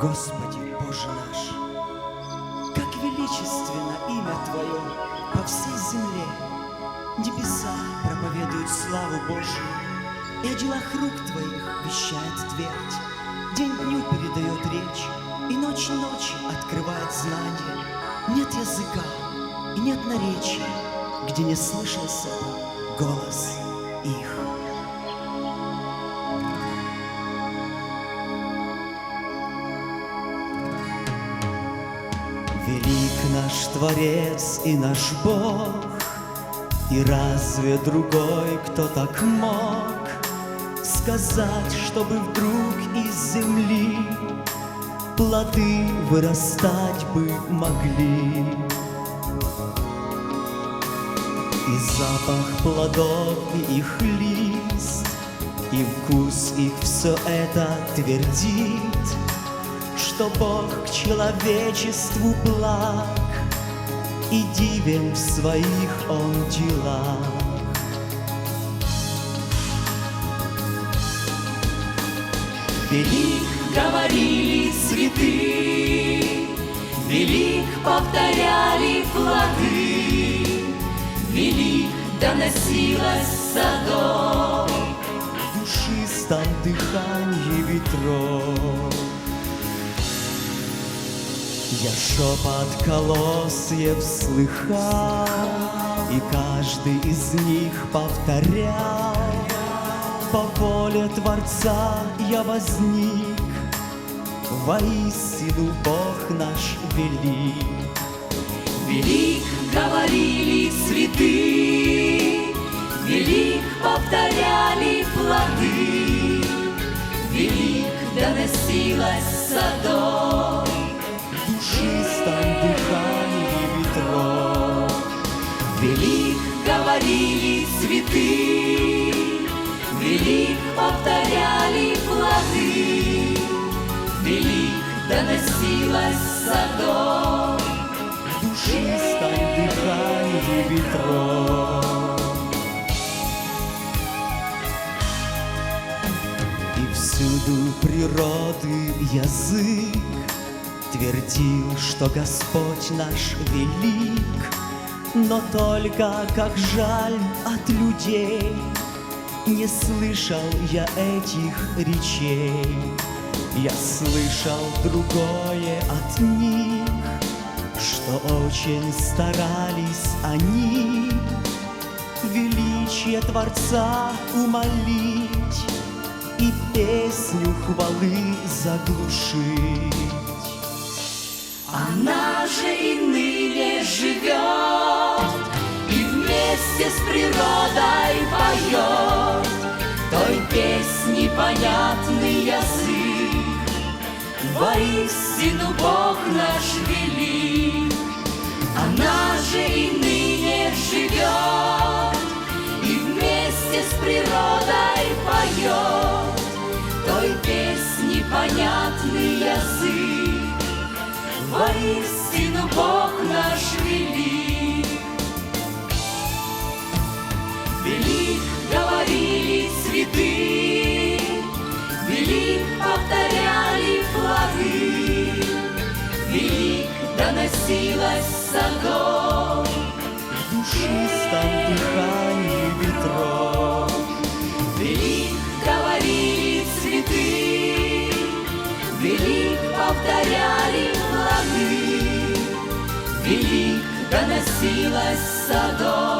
Господи, Боже наш, как величественно имя Твое по всей земле. Небеса проповедуют славу Божию, и о делах рук Твоих вещает твердь. День дню передает речь, и ночь ночи открывает знание. Нет языка и нет наречия, где не слышался бы голос их. Велик наш Творец и наш Бог, И разве другой кто так мог Сказать, чтобы вдруг из земли Плоды вырастать бы могли? И запах плодов, и их лист, И вкус их все это твердит, Что Бог к человечеству благ, И дивен в своих Он делах. Велик говорили святые, Велик повторяли плоды, Велик доносилось садом. душистом дыхании ветров. Я шепот колосьев слыхал, И каждый из них повторял. По воле Творца я возник, Воистину Бог наш велик. Велик говорили святые, Велик повторяли плоды, Велик доносилось садом. Душистом дыхании ветров. Велик говорили святые, Велик повторяли плоды, Велик доносилось садом. душистом дыхании ветров. И всюду природы язык Твердил, что Господь наш велик, Но только как жаль от людей Не слышал я этих речей. Я слышал другое от них, что очень старались они величие Творца умолить и песню хвалы заглушить. Же и ныне живет, И вместе с природой поет Той песни понятный язык. Воистину Бог наш велик, Она же и ныне живет, И вместе с природой поет Той песни понятный язык. Воистину доносилось садом. В душистом дыхании ветров Велик говорили святые, Велик повторяли плоды, Велик доносилось садом.